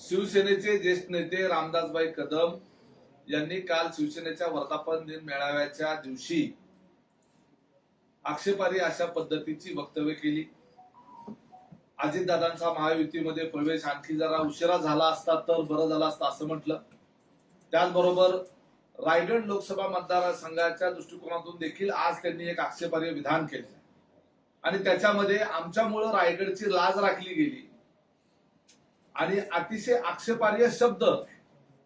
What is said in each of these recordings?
शिवसेनेचे ज्येष्ठ नेते रामदासबाई कदम यांनी काल शिवसेनेच्या वर्धापन दिन मेळाव्याच्या दिवशी आक्षेपारी अशा पद्धतीची वक्तव्य केली. अजितदादांचा महायुतीमध्ये प्रवेश आणखी जरा उशिरा झाला असता तर बरं झालं असतं असं म्हटलं. त्याचबरोबर रायगड लोकसभा मतदारसंघाच्या दृष्टिकोनातून देखील आज त्यांनी एक आक्षेपार्ह विधान केले. आणि त्याच्यामध्ये आमच्यामुळं रायगडची लाज राखली गेली. आणि अतिशय आक्षेपार्ह शब्द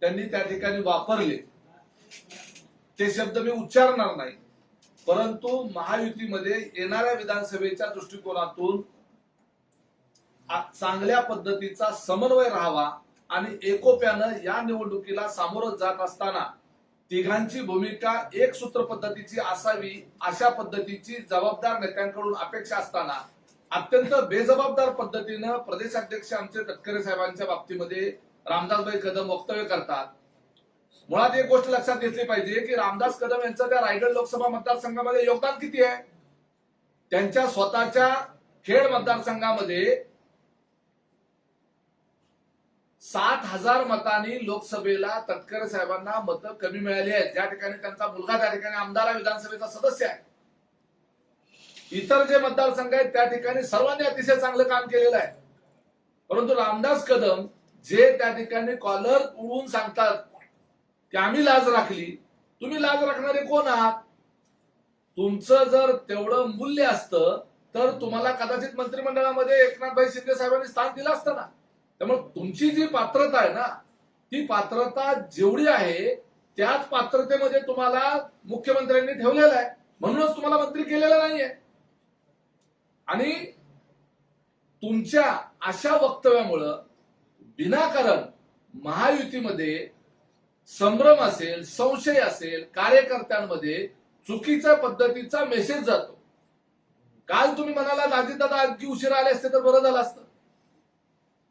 त्यांनी त्या ठिकाणी वापरले. ते शब्द मी उच्चारणार नाही. परंतु महायुतीमध्ये येणाऱ्या विधानसभेच्या दृष्टिकोनातून चांगल्या पद्धतीचा समन्वय राहावा आणि एकोप्यानं या निवडणुकीला सामोरं जात असताना तिघांची भूमिका एक सूत्र पद्धतीची असावी अशा पद्धतीची जबाबदार नेत्यांकडून अपेक्षा असताना अत्यंत बेजबाबदार पद्धतीनं प्रदेशाध्यक्ष आमचे तटकरे साहेबांच्या बाबतीमध्ये रामदासभाई कदम वक्तव्य करतात. मुळात एक गोष्ट लक्षात घेतली पाहिजे की रामदास कदम यांचं त्या रायगड लोकसभा मतदारसंघामध्ये योगदान किती आहे? त्यांच्या स्वतःच्या खेड मतदारसंघामध्ये सात हजार मतांनी लोकसभेला तटकरे साहेबांना मतं कमी मिळाली आहेत. ज्या ठिकाणी त्यांचा मुलगा त्या ठिकाणी आमदार विधानसभेचा सदस्य आहे. इतर जे मतदारसंघ आहेत त्या ठिकाणी सर्वांनी अतिशय चांगलं काम केलेलं आहे. परंतु रामदास कदम जे त्या ठिकाणी कॉलर उडवून सांगतात की आम्ही लाज राखली. तुम्ही लाज राखणारे कोण आहात? तुमचं जर तेवढं मूल्य असतं तर तुम्हाला कदाचित मंत्रिमंडळामध्ये एकनाथभाई शिंदे साहेबांनी स्थान दिलं असतं ना. त्यामुळे तुमची जी पात्रता आहे ना ती पात्रता जेवढी आहे त्याच पात्रतेमध्ये तुम्हाला मुख्यमंत्र्यांनी ठेवलेलं आहे. म्हणूनच तुम्हाला मंत्री केलेलं नाहीये. आणि तुमच्या अशा वक्तव्यामुळं विनाकारण महायुतीमध्ये संभ्रम असेल संशय असेल कार्यकर्त्यांमध्ये चुकीच्या पद्धतीचा मेसेज जातो. काल तुम्ही म्हणाला दादा आणखी उशिरा आले असते तर बरं झालं असतं.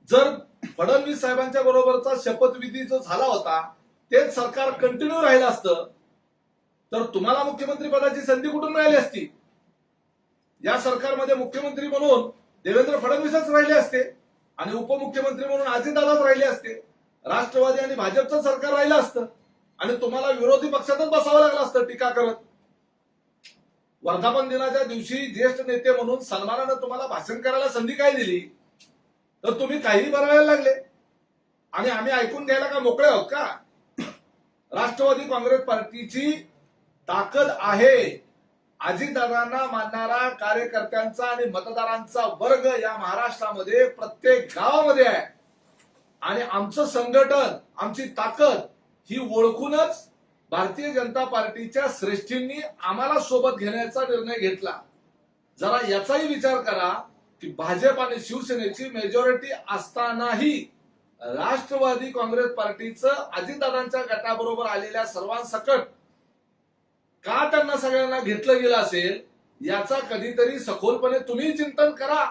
जर फडणवीस साहेबांच्या बरोबरचा शपथविधी जो झाला होता तेच सरकार कंटिन्यू राहिलं असतं तर तुम्हाला मुख्यमंत्री पदाची संधी कुठून मिळाली असती? या सरकारमध्ये मुख्यमंत्री म्हणून देवेंद्र फडणवीसच राहिले असते आणि उपमुख्यमंत्री म्हणून अजितदादाच राहिले असते. राष्ट्रवादी आणि भाजपचं सरकार राहिलं असतं आणि तुम्हाला विरोधी पक्षातच बसावं लागलं असतं टीका करत. वर्धापन दिनाच्या दिवशी ज्येष्ठ नेते म्हणून सन्मानानं तुम्हाला भाषण करायला संधी काय दिली? तर तुम्ही काहीही बनवायला लागले. आणि आम्ही ऐकून घ्यायला का मोकळे आहोत का? राष्ट्रवादी काँग्रेस पार्टीची ताकद आहे. अजितदादांना मानणारा कार्यकर्त्यांचा आणि मतदारांचा वर्ग या महाराष्ट्रामध्ये प्रत्येक गावामध्ये आहे. आणि आमचं संघटन आमची ताकद ही ओळखूनच भारतीय जनता पार्टीच्या श्रेष्ठींनी आम्हाला सोबत घेण्याचा निर्णय घेतला. जरा याचाही विचार करा की भाजप आणि शिवसेनेची मेजॉरिटी असतानाही राष्ट्रवादी काँग्रेस पार्टीचं अजितदादांच्या गटाबरोबर आलेल्या सर्वांसकट सगळ्यांना घेतलं गेलं असेल याचा कधीतरी सखोलपणे तुम्ही चिंतन करा.